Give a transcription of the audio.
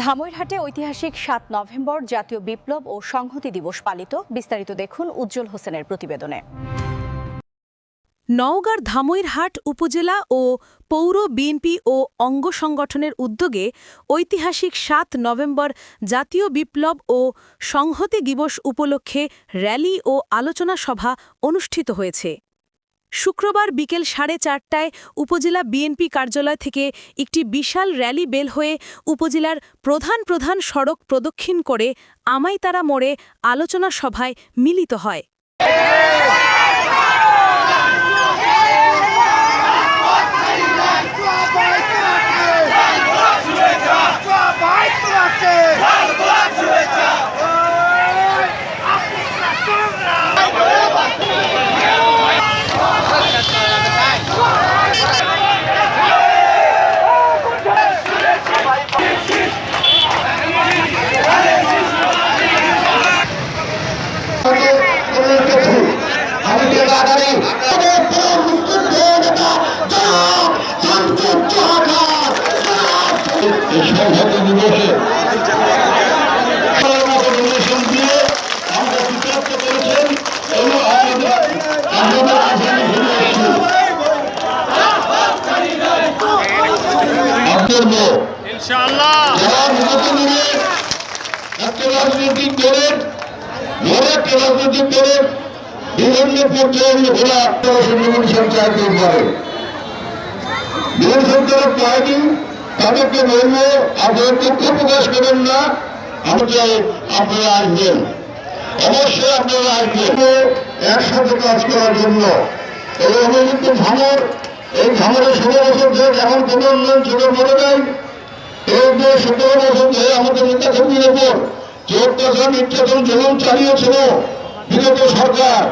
ধামইরহাটে ঐতিহাসিক সাত নভেম্বর জাতীয় বিপ্লব ও সংহতি দিবস পালিত। বিস্তারিত দেখুন উজ্জ্বল হোসেনের প্রতিবেদনে। নওগাঁর ধামইরহাট উপজেলা ও পৌর বিএনপি ও অঙ্গ সংগঠনের উদ্যোগে ঐতিহাসিক সাত নভেম্বর জাতীয় বিপ্লব ও সংহতি দিবস উপলক্ষে র্যালি ও আলোচনা সভা অনুষ্ঠিত হয়েছে। শুক্রবার বিকেল সাড়ে চারটায় উপজেলা বিএনপি কার্যালয় থেকে একটি বিশাল র্যালি বেল হয়ে উপজেলার প্রধান প্রধান সড়ক প্রদক্ষিণ করে আমাইতারা মোড়ে আলোচনা সভায় মিলিত হয় আমি যে আগামী এই সংহতি দিবসে ডোনেশন দিয়ে আমরা বিতর্ক করেছেন এবং আমাদের আমাদের আসামে ঘুরে এসেছি আপনার ইনশাআল্লাহ যারা বিগত দিনে একটা রাজনৈতিক দলের বড় একটা রাজনৈতিক দলের বিভিন্ন পর্যায়ে ঘোরা জীবন সঞ্চয় করে তাদেরকে বলব আপনারা দুঃখ প্রকাশ করেন না, আমাকে আপনারা আসবেন। অবশ্যই আপনারা আসবেন। একসাথে কাজ করার জন্য। এই অভিযুক্ত ঝামর, এই ঝামরের ষোলো বছর ধরে এখন কোনো উন্নয়ন ছোট বড় নাই। এই যে সতেরো বছর ধরে আমাদের নেতা কর্মীর ওপর যে অত্যাচার, নির্যাতন, জুলুম চালিয়েছিল বিগত সরকার